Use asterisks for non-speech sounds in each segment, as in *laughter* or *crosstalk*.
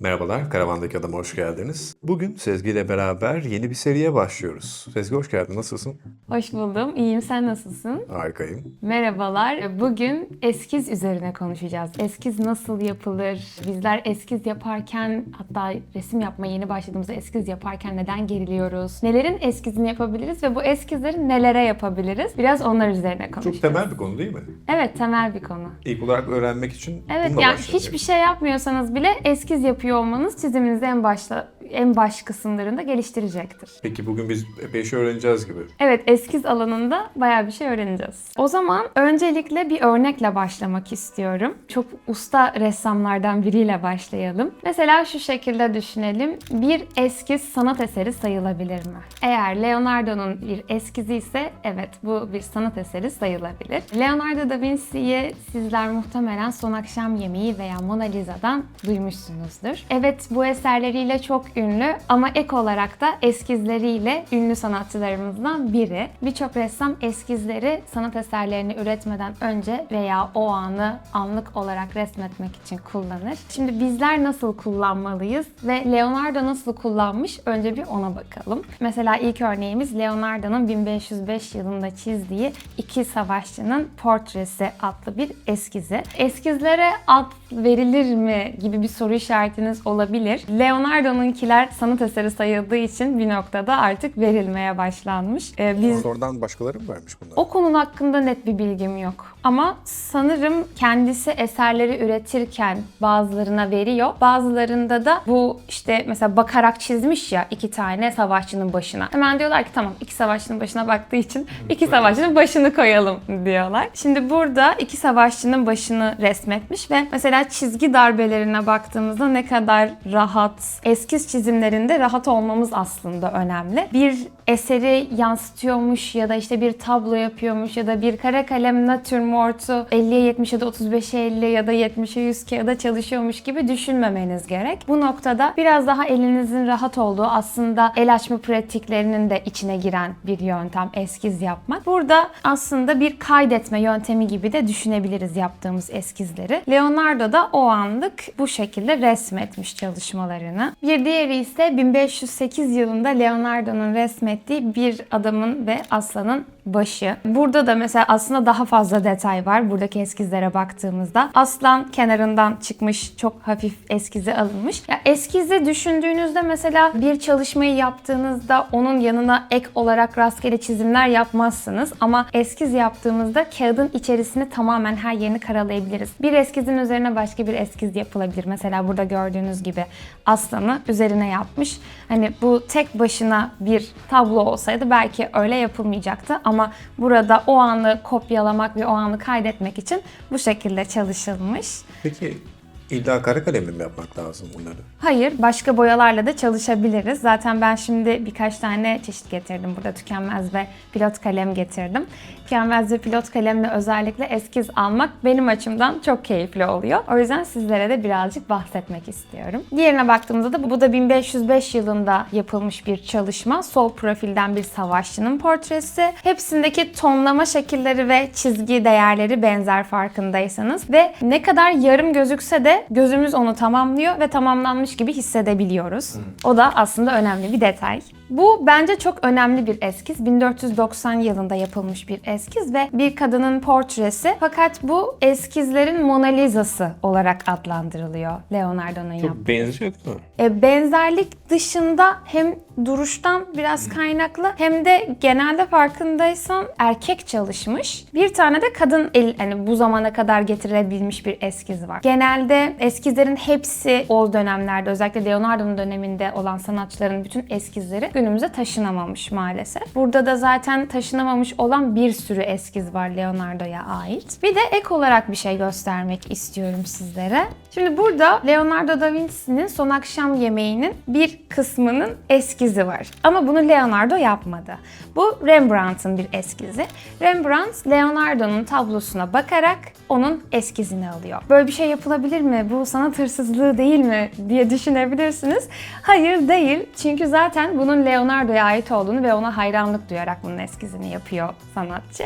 Merhabalar, Karavandaki Adam'a hoş geldiniz. Bugün Sezgi ile beraber yeni bir seriye başlıyoruz. Sezgi hoş geldin, nasılsın? Hoş buldum. İyiyim. Sen nasılsın? Harikayım. Merhabalar. Bugün eskiz üzerine konuşacağız. Eskiz nasıl yapılır? Bizler eskiz yaparken hatta resim yapmaya yeni başladığımızda eskiz yaparken neden geriliyoruz? Nelerin eskizini yapabiliriz ve bu eskizleri nelere yapabiliriz? Biraz onlar üzerine konuşacağız. Çok temel bir konu değil mi? Evet, temel bir konu. İlk olarak öğrenmek için Evet bununla yani başlayalım. hiçbir şey yapmıyorsanız bile eskiz yapıyor olmanız çiziminizi en başta en baş kısımlarında geliştirecektir. Peki bugün biz epey şey öğreneceğiz gibi. Evet, eskiz alanında bayağı bir şey öğreneceğiz. O zaman öncelikle bir örnekle başlamak istiyorum. Çok usta ressamlardan biriyle başlayalım. Mesela şu şekilde düşünelim. Bir eskiz sanat eseri sayılabilir mi? Eğer Leonardo'nun bir eskizi ise evet bu bir sanat eseri sayılabilir. Leonardo da Vinci'yi sizler muhtemelen Son Akşam Yemeği veya Mona Lisa'dan duymuşsunuzdur. Evet bu eserleriyle çok ünlü ama ek olarak da eskizleriyle ünlü sanatçılarımızdan biri. Birçok ressam eskizleri sanat eserlerini üretmeden önce veya o anı anlık olarak resmetmek için kullanır. Şimdi bizler nasıl kullanmalıyız ve Leonardo nasıl kullanmış önce bir ona bakalım. Mesela ilk örneğimiz Leonardo'nun 1505 yılında çizdiği iki savaşçının portresi adlı bir eskizi. Eskizlere ad verilir mi gibi bir soru işaretiniz olabilir. Leonardo'nunkiler sanat eseri sayıldığı için bir noktada artık verilmeye başlanmış. Ee, biz Oradan başkaları mı vermiş bunları? o konun hakkında net bir bilgim yok. Ama sanırım kendisi eserleri üretirken bazılarına veriyor. Bazılarında da bu işte mesela bakarak çizmiş ya iki tane savaşçının başına. Hemen diyorlar ki tamam iki savaşçının başına baktığı için iki savaşçının başını koyalım diyorlar. Şimdi burada iki savaşçının başını resmetmiş ve mesela çizgi darbelerine baktığımızda ne kadar rahat, eskiz çizimlerinde rahat olmamız aslında önemli. Bir eseri yansıtıyormuş ya da işte bir tablo yapıyormuş ya da bir kara kalem natürmort'u 50'ye 70 ya da 35'e 50 ya da 70'e 100 kağıda çalışıyormuş gibi düşünmemeniz gerek. Bu noktada biraz daha elinizin rahat olduğu aslında el açma pratiklerinin de içine giren bir yöntem eskiz yapmak. Burada aslında bir kaydetme yöntemi gibi de düşünebiliriz yaptığımız eskizleri. Leonardo da o anlık bu şekilde resmetmiş çalışmalarını. Bir diğeri ise 1508 yılında Leonardo'nun resmettiği bir adamın ve aslanın başı. Burada da mesela aslında daha fazla detay var buradaki eskizlere baktığımızda. Aslan kenarından çıkmış, çok hafif eskizi alınmış. Ya eskizi düşündüğünüzde mesela bir çalışmayı yaptığınızda onun yanına ek olarak rastgele çizimler yapmazsınız. Ama eskiz yaptığımızda kağıdın içerisini tamamen her yerini karalayabiliriz. Bir eskizin üzerine başka bir eskiz yapılabilir. Mesela burada gördüğünüz gibi aslanı üzerine yapmış. Hani bu tek başına bir tablo olsaydı belki öyle yapılmayacaktı ama burada o anı kopyalamak ve o anı kaydetmek için bu şekilde çalışılmış. Peki illa kara kalemle mi yapmak lazım bunları? Hayır, başka boyalarla da çalışabiliriz. Zaten ben şimdi birkaç tane çeşit getirdim. Burada tükenmez ve pilot kalem getirdim. Tükenmez ve pilot kalemle özellikle eskiz almak benim açımdan çok keyifli oluyor. O yüzden sizlere de birazcık bahsetmek istiyorum. Diğerine baktığımızda da bu da 1505 yılında yapılmış bir çalışma. Sol profilden bir savaşçının portresi. Hepsindeki tonlama şekilleri ve çizgi değerleri benzer farkındaysanız ve ne kadar yarım gözükse de gözümüz onu tamamlıyor ve tamamlanmış gibi hissedebiliyoruz. O da aslında önemli bir detay. Bu bence çok önemli bir eskiz. 1490 yılında yapılmış bir eskiz ve bir kadının portresi. Fakat bu eskizlerin Mona Lisa'sı olarak adlandırılıyor Leonardo'nun yaptığı. Çok benziyor değil mi? E, benzerlik dışında hem duruştan biraz kaynaklı hem de genelde farkındaysan erkek çalışmış. Bir tane de kadın el hani bu zamana kadar getirebilmiş bir eskiz var. Genelde eskizlerin hepsi o dönemlerde özellikle Leonardo'nun döneminde olan sanatçıların bütün eskizleri günümüze taşınamamış maalesef. Burada da zaten taşınamamış olan bir sürü eskiz var Leonardo'ya ait. Bir de ek olarak bir şey göstermek istiyorum sizlere. Şimdi burada Leonardo da Vinci'nin Son Akşam Yemeği'nin bir kısmının eskizi eskizi var. Ama bunu Leonardo yapmadı. Bu Rembrandt'ın bir eskizi. Rembrandt, Leonardo'nun tablosuna bakarak onun eskizini alıyor. Böyle bir şey yapılabilir mi? Bu sanat hırsızlığı değil mi diye düşünebilirsiniz. Hayır değil. Çünkü zaten bunun Leonardo'ya ait olduğunu ve ona hayranlık duyarak bunun eskizini yapıyor sanatçı.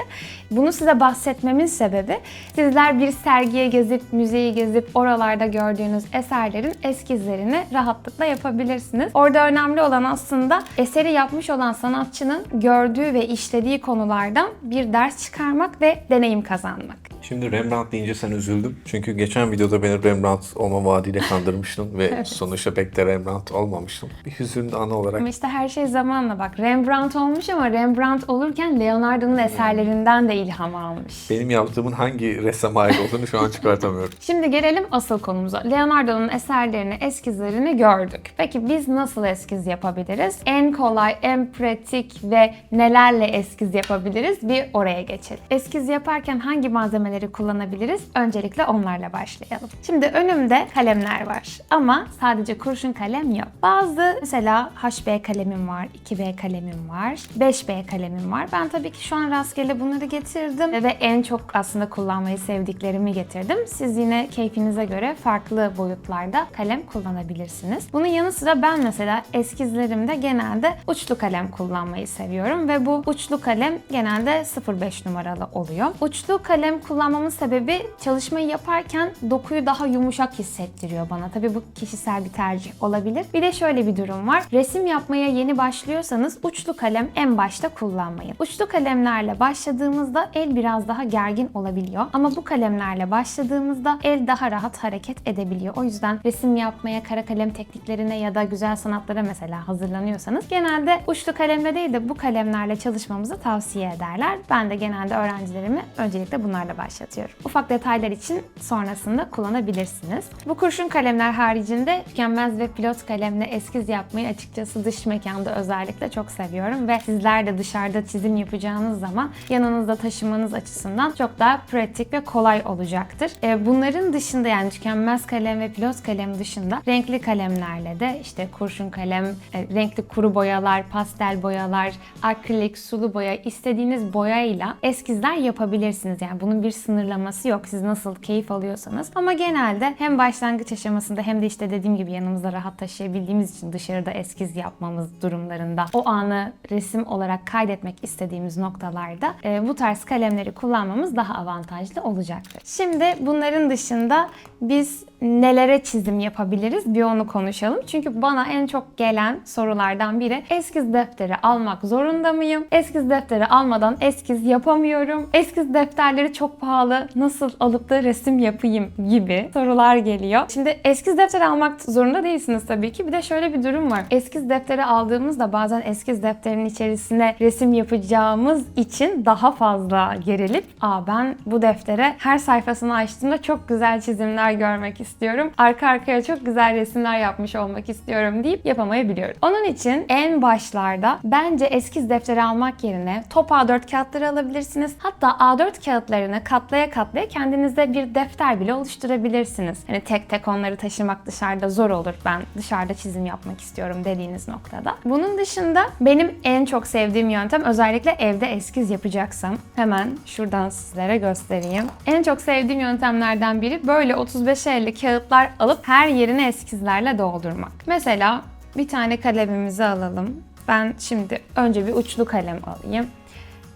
Bunu size bahsetmemin sebebi sizler bir sergiye gezip, müzeyi gezip oralarda gördüğünüz eserlerin eskizlerini rahatlıkla yapabilirsiniz. Orada önemli olan aslında eseri yapmış olan sanatçının gördüğü ve işlediği konulardan bir ders çıkarmak ve deneyim kazanmak. Şimdi Rembrandt deyince sen üzüldüm. Çünkü geçen videoda beni Rembrandt olma vaadiyle kandırmıştın ve sonuçta pek de Rembrandt olmamıştım. Bir hüzün anı olarak Ama işte her şey zamanla bak. Rembrandt olmuş ama Rembrandt olurken Leonardo'nun eserlerinden de ilham almış. benim yaptığımın hangi ressama ait olduğunu şu an çıkartamıyorum. *laughs* Şimdi gelelim asıl konumuza. Leonardo'nun eserlerini, eskizlerini gördük. Peki biz nasıl eskiz yapabiliriz? En kolay, en pratik ve nelerle eskiz yapabiliriz? Bir oraya geçelim. Eskiz yaparken hangi malzemeleri kullanabiliriz? Öncelikle onlarla başlayalım. Şimdi önümde kalemler var ama sadece kurşun kalem yok. Bazı mesela HB kalemim var, 2B kalemim var, 5B kalemim var. Ben tabii ki şu an rastgele bunları getirdim ve en çok aslında kullanmayı sevdiklerimi getirdim. Siz yine keyfinize göre farklı boyutlarda kalem kullanabilirsiniz. Bunun yanı sıra ben mesela eskizlerimde genelde uçlu kalem kullanmayı seviyorum ve bu uçlu kalem genelde 05 numaralı oluyor. Uçlu kalem kullanmamın sebebi çalışmayı yaparken dokuyu daha yumuşak hissettiriyor bana. Tabii bu kişisel bir tercih olabilir. Bir de şöyle bir durum var. Resim yapmaya yeni başlıyorsanız uçlu kalem en başta kullanmayın. Uçlu kalemlerle başladığımızda el biraz daha gergin olabiliyor. Ama bu kalemlerle başladığımızda el daha rahat hareket edebiliyor. O yüzden resim yapmaya, kara kalem tekniklerine ya da güzel sanatlara mesela hazırlanıyorsanız genelde uçlu kalemle değil de bu kalemlerle çalışmamızı tavsiye ederler. Ben de genelde öğrencilerimi öncelikle bunlarla başlatıyorum. Ufak detaylar için sonrasında kullanabilirsiniz. Bu kurşun kalemler haricinde tükenmez ve pilot kalemle eskiz yapmayı açıkçası dış mekanda özellikle çok seviyorum ve sizler de dışarıda çizim yapacağınız zaman yanınızda taşımanız açısından çok daha pratik ve kolay olacaktır. E, Bunların dışında yani tükenmez kalem ve pilot kalem dışında renkli kalemlerle de işte kurşun kalem, e, renkli kuru boyalar, pastel boyalar, akrilik, sulu boya istediğiniz boyayla eskizler yapabilirsiniz. Yani bunun bir sınırlaması yok. Siz nasıl keyif alıyorsanız. Ama genelde hem başlangıç aşamasında hem de işte dediğim gibi yanımızda rahat taşıyabildiğimiz için dışarıda eskiz yapmamız durumlarında o anı resim olarak kaydetmek istediğimiz noktalarda e, bu tarz kalemleri kullanmamız daha avantajlı olacaktır. Şimdi bunların dışında biz nelere çizim yapabiliriz bir onu konuşalım. Çünkü bana en çok gelen sorulardan biri eskiz defteri almak zorunda mıyım? Eskiz defteri almadan eskiz yapamıyorum. Eskiz defterleri çok pahalı. Nasıl alıp da resim yapayım gibi sorular geliyor. Şimdi eskiz defteri almak zorunda değilsiniz tabii ki. Bir de şöyle bir durum var. Eskiz defteri aldığımızda bazen eskiz defterinin içerisine resim yapacağımız için daha fazla gerilip Aa ben bu deftere her sayfasını açtığımda çok güzel çizimler görmek istiyorum. Arka arkaya çok güzel resimler yapmış olmak istiyorum deyip yapamayabiliyoruz. Onun için en başlarda bence eskiz defteri almak yerine top A4 kağıtları alabilirsiniz. Hatta A4 kağıtlarını katlaya katlaya kendinize bir defter bile oluşturabilirsiniz. Hani tek tek onları taşımak dışarıda zor olur. Ben dışarıda çizim yapmak istiyorum dediğiniz noktada. Bunun dışında benim en çok sevdiğim yöntem özellikle evde eskiz yapacaksam hemen şuradan sizlere göstereyim. En çok sevdiğim yöntemlerden biri böyle 35-50 kağıtlar alıp her yerine eskizlerle doldurmak. Mesela bir tane kalemimizi alalım. Ben şimdi önce bir uçlu kalem alayım.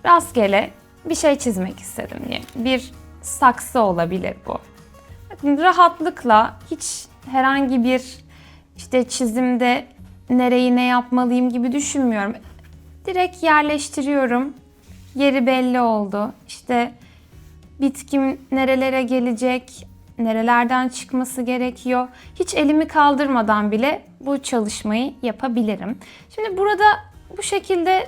Rastgele bir şey çizmek istedim diye. Bir saksı olabilir bu. Bakın rahatlıkla hiç herhangi bir işte çizimde nereyi ne yapmalıyım gibi düşünmüyorum. Direkt yerleştiriyorum. Yeri belli oldu. İşte bitkim nerelere gelecek, nerelerden çıkması gerekiyor. Hiç elimi kaldırmadan bile bu çalışmayı yapabilirim. Şimdi burada bu şekilde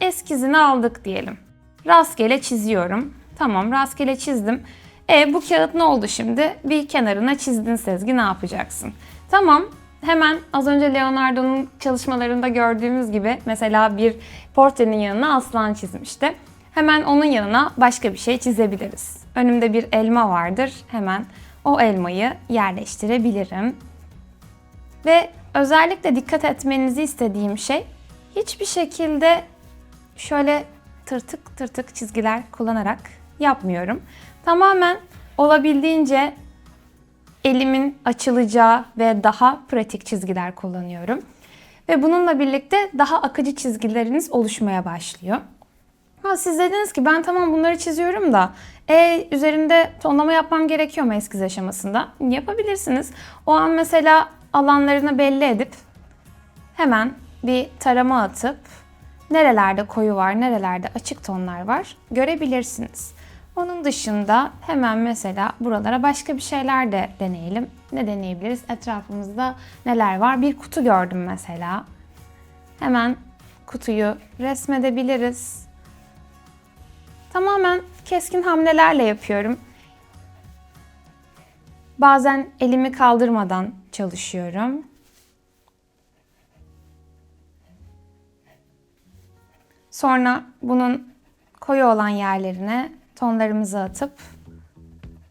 eskizini aldık diyelim. Rastgele çiziyorum. Tamam rastgele çizdim. E bu kağıt ne oldu şimdi? Bir kenarına çizdin Sezgi ne yapacaksın? Tamam hemen az önce Leonardo'nun çalışmalarında gördüğümüz gibi mesela bir portrenin yanına aslan çizmişti. Hemen onun yanına başka bir şey çizebiliriz. Önümde bir elma vardır. Hemen o elmayı yerleştirebilirim. Ve özellikle dikkat etmenizi istediğim şey hiçbir şekilde şöyle tırtık tırtık çizgiler kullanarak yapmıyorum. Tamamen olabildiğince elimin açılacağı ve daha pratik çizgiler kullanıyorum. Ve bununla birlikte daha akıcı çizgileriniz oluşmaya başlıyor. Ha, siz dediniz ki ben tamam bunları çiziyorum da e, üzerinde tonlama yapmam gerekiyor mu eskiz aşamasında? Yapabilirsiniz. O an mesela alanlarını belli edip hemen bir tarama atıp nerelerde koyu var, nerelerde açık tonlar var görebilirsiniz. Onun dışında hemen mesela buralara başka bir şeyler de deneyelim. Ne deneyebiliriz? Etrafımızda neler var? Bir kutu gördüm mesela. Hemen kutuyu resmedebiliriz. Tamamen keskin hamlelerle yapıyorum. Bazen elimi kaldırmadan çalışıyorum. Sonra bunun koyu olan yerlerine tonlarımızı atıp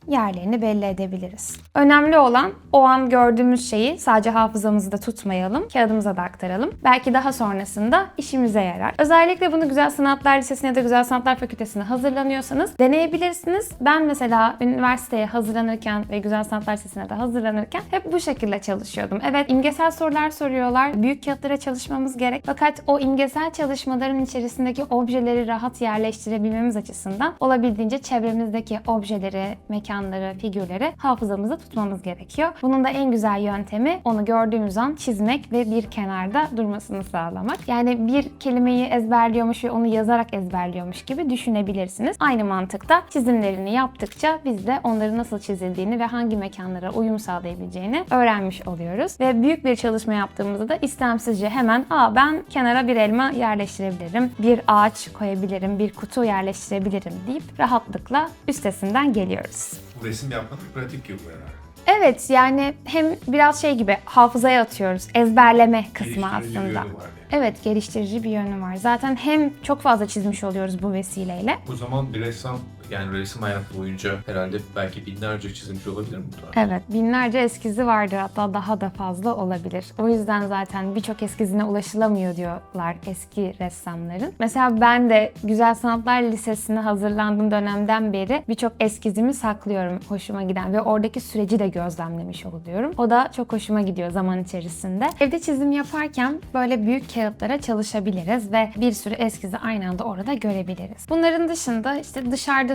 yerlerini belli edebiliriz. Önemli olan o an gördüğümüz şeyi sadece hafızamızda tutmayalım, kağıdımıza da aktaralım. Belki daha sonrasında işimize yarar. Özellikle bunu Güzel Sanatlar Lisesi'ne ya da Güzel Sanatlar Fakültesi'ne hazırlanıyorsanız deneyebilirsiniz. Ben mesela üniversiteye hazırlanırken ve Güzel Sanatlar Lisesi'ne de hazırlanırken hep bu şekilde çalışıyordum. Evet imgesel sorular soruyorlar. Büyük kağıtlara çalışmamız gerek. Fakat o imgesel çalışmaların içerisindeki objeleri rahat yerleştirebilmemiz açısından olabildiğince çevremizdeki objeleri, mekanları, figürleri hafızamızda tutmamız gerekiyor. Bunun da en güzel yöntemi onu gördüğümüz an çizmek ve bir kenarda durmasını sağlamak. Yani bir kelimeyi ezberliyormuş ve onu yazarak ezberliyormuş gibi düşünebilirsiniz. Aynı mantıkta çizimlerini yaptıkça biz de onların nasıl çizildiğini ve hangi mekanlara uyum sağlayabileceğini öğrenmiş oluyoruz. Ve büyük bir çalışma yaptığımızda da istemsizce hemen Aa, ben kenara bir elma yerleştirebilirim, bir ağaç koyabilirim, bir kutu yerleştirebilirim deyip rahatlıkla üstesinden geliyoruz. Resim yapmanın pratik yolu herhalde. Evet yani hem biraz şey gibi hafızaya atıyoruz. Ezberleme kısmı Geliştirici aslında. yönü var yani. Evet geliştirici bir yönü var. Zaten hem çok fazla çizmiş oluyoruz bu vesileyle. O zaman bir ressam yani resim hayatı boyunca herhalde belki binlerce çizmiş olabilir mi? Evet binlerce eskizi vardır hatta daha da fazla olabilir. O yüzden zaten birçok eskizine ulaşılamıyor diyorlar eski ressamların. Mesela ben de Güzel Sanatlar Lisesi'ne hazırlandığım dönemden beri birçok eskizimi saklıyorum hoşuma giden ve oradaki süreci de gözlemlemiş oluyorum. O da çok hoşuma gidiyor zaman içerisinde. Evde çizim yaparken böyle büyük kağıtlara çalışabiliriz ve bir sürü eskizi aynı anda orada görebiliriz. Bunların dışında işte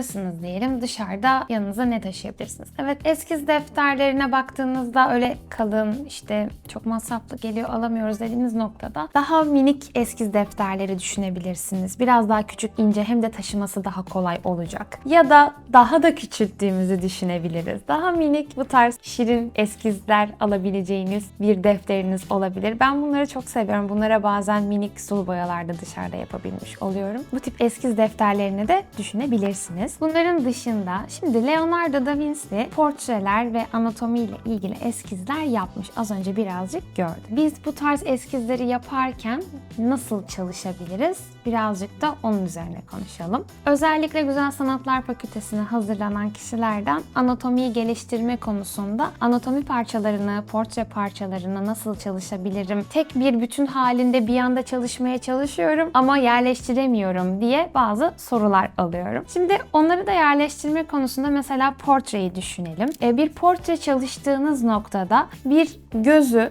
dışarıdasınız diyelim. Dışarıda yanınıza ne taşıyabilirsiniz? Evet eskiz defterlerine baktığınızda öyle kalın işte çok masraflı geliyor alamıyoruz dediğiniz noktada daha minik eskiz defterleri düşünebilirsiniz. Biraz daha küçük ince hem de taşıması daha kolay olacak. Ya da daha da küçülttüğümüzü düşünebiliriz. Daha minik bu tarz şirin eskizler alabileceğiniz bir defteriniz olabilir. Ben bunları çok seviyorum. Bunlara bazen minik sulu boyalarda dışarıda yapabilmiş oluyorum. Bu tip eskiz defterlerini de düşünebilirsiniz. Bunların dışında şimdi Leonardo da Vinci portreler ve anatomi ile ilgili eskizler yapmış. Az önce birazcık gördük. Biz bu tarz eskizleri yaparken nasıl çalışabiliriz? Birazcık da onun üzerine konuşalım. Özellikle Güzel Sanatlar Fakültesine hazırlanan kişilerden anatomiyi geliştirme konusunda anatomi parçalarını, portre parçalarını nasıl çalışabilirim? Tek bir bütün halinde bir anda çalışmaya çalışıyorum ama yerleştiremiyorum diye bazı sorular alıyorum. Şimdi onları da yerleştirme konusunda mesela portreyi düşünelim. E, Bir portre çalıştığınız noktada bir gözü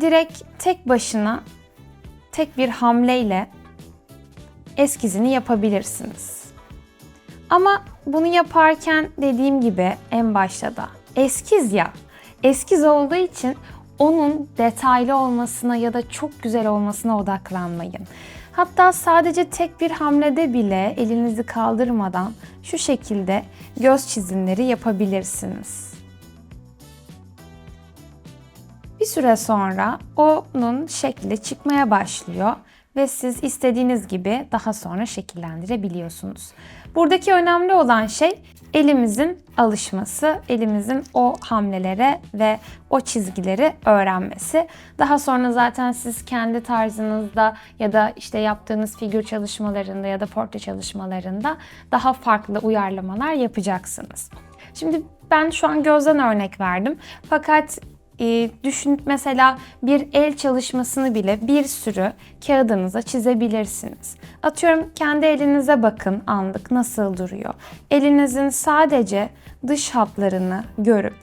direkt tek başına tek bir hamleyle eskizini yapabilirsiniz. Ama bunu yaparken dediğim gibi en başta da eskiz ya. Eskiz olduğu için onun detaylı olmasına ya da çok güzel olmasına odaklanmayın. Hatta sadece tek bir hamlede bile elinizi kaldırmadan şu şekilde göz çizimleri yapabilirsiniz. Bir süre sonra onun şekli çıkmaya başlıyor ve siz istediğiniz gibi daha sonra şekillendirebiliyorsunuz. Buradaki önemli olan şey elimizin alışması, elimizin o hamlelere ve o çizgileri öğrenmesi. Daha sonra zaten siz kendi tarzınızda ya da işte yaptığınız figür çalışmalarında ya da portre çalışmalarında daha farklı uyarlamalar yapacaksınız. Şimdi ben şu an gözden örnek verdim. Fakat e, düşün mesela bir el çalışmasını bile bir sürü kağıdınıza çizebilirsiniz. Atıyorum kendi elinize bakın anlık nasıl duruyor. Elinizin sadece dış hatlarını görüp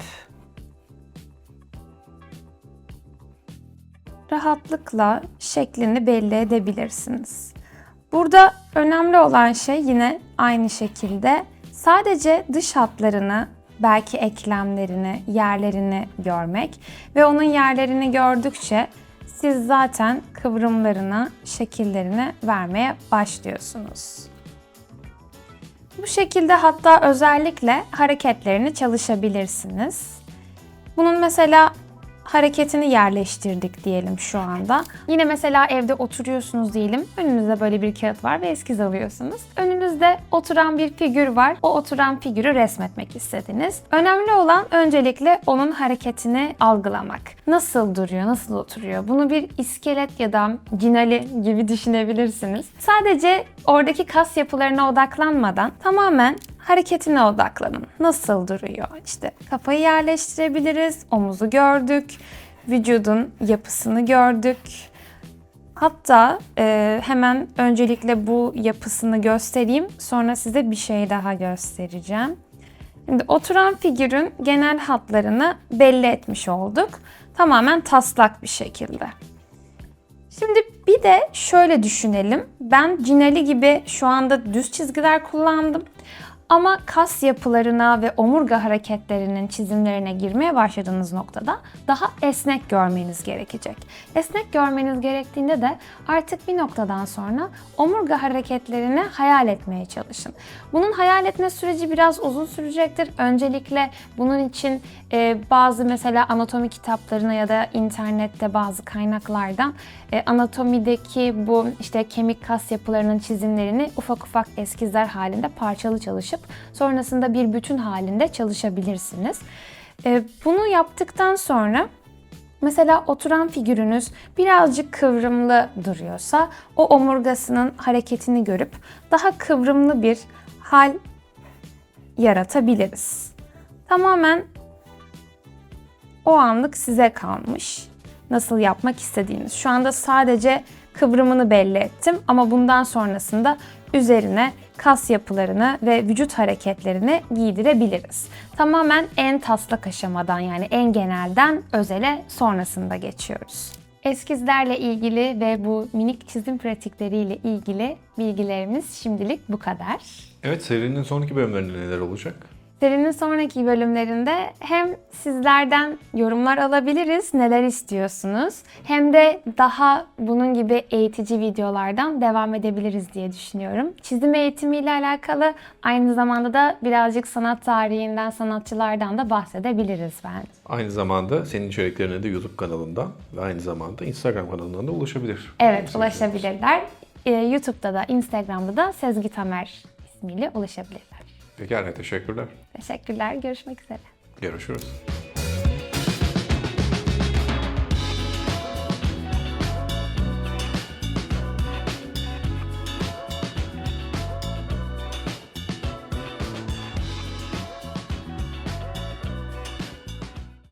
rahatlıkla şeklini belli edebilirsiniz. Burada önemli olan şey yine aynı şekilde sadece dış hatlarını, belki eklemlerini, yerlerini görmek ve onun yerlerini gördükçe siz zaten kıvrımlarına, şekillerini vermeye başlıyorsunuz. Bu şekilde hatta özellikle hareketlerini çalışabilirsiniz. Bunun mesela hareketini yerleştirdik diyelim şu anda. Yine mesela evde oturuyorsunuz diyelim. Önünüzde böyle bir kağıt var ve eskiz alıyorsunuz. Önünüzde oturan bir figür var. O oturan figürü resmetmek istediniz. Önemli olan öncelikle onun hareketini algılamak. Nasıl duruyor, nasıl oturuyor? Bunu bir iskelet ya da cinali gibi düşünebilirsiniz. Sadece oradaki kas yapılarına odaklanmadan tamamen hareketine odaklanın. Nasıl duruyor? İşte kafayı yerleştirebiliriz, omuzu gördük, vücudun yapısını gördük. Hatta e, hemen öncelikle bu yapısını göstereyim. Sonra size bir şey daha göstereceğim. Şimdi oturan figürün genel hatlarını belli etmiş olduk. Tamamen taslak bir şekilde. Şimdi bir de şöyle düşünelim. Ben Cinali gibi şu anda düz çizgiler kullandım. Ama kas yapılarına ve omurga hareketlerinin çizimlerine girmeye başladığınız noktada daha esnek görmeniz gerekecek. Esnek görmeniz gerektiğinde de artık bir noktadan sonra omurga hareketlerini hayal etmeye çalışın. Bunun hayal etme süreci biraz uzun sürecektir. Öncelikle bunun için e, bazı mesela anatomi kitaplarına ya da internette bazı kaynaklardan e, anatomideki bu işte kemik kas yapılarının çizimlerini ufak ufak eskizler halinde parçalı çalışıp sonrasında bir bütün halinde çalışabilirsiniz. E, bunu yaptıktan sonra Mesela oturan figürünüz birazcık kıvrımlı duruyorsa o omurgasının hareketini görüp daha kıvrımlı bir hal yaratabiliriz. Tamamen o anlık size kalmış. Nasıl yapmak istediğiniz. Şu anda sadece kıvrımını belli ettim ama bundan sonrasında üzerine kas yapılarını ve vücut hareketlerini giydirebiliriz. Tamamen en taslak aşamadan yani en genelden özele sonrasında geçiyoruz. Eskizlerle ilgili ve bu minik çizim pratikleriyle ilgili bilgilerimiz şimdilik bu kadar. Evet serinin sonraki bölümlerinde neler olacak? Serinin sonraki bölümlerinde hem sizlerden yorumlar alabiliriz, neler istiyorsunuz, hem de daha bunun gibi eğitici videolardan devam edebiliriz diye düşünüyorum. Çizim eğitimiyle alakalı aynı zamanda da birazcık sanat tarihinden, sanatçılardan da bahsedebiliriz bence. Aynı zamanda senin içeriklerine de YouTube kanalından ve aynı zamanda Instagram kanalından da ulaşabilir. Evet, ulaşabilirler. Ee, YouTube'da da, Instagram'da da Sezgi Tamer ismiyle ulaşabilirler. Pekala teşekkürler. Teşekkürler, görüşmek üzere. Görüşürüz.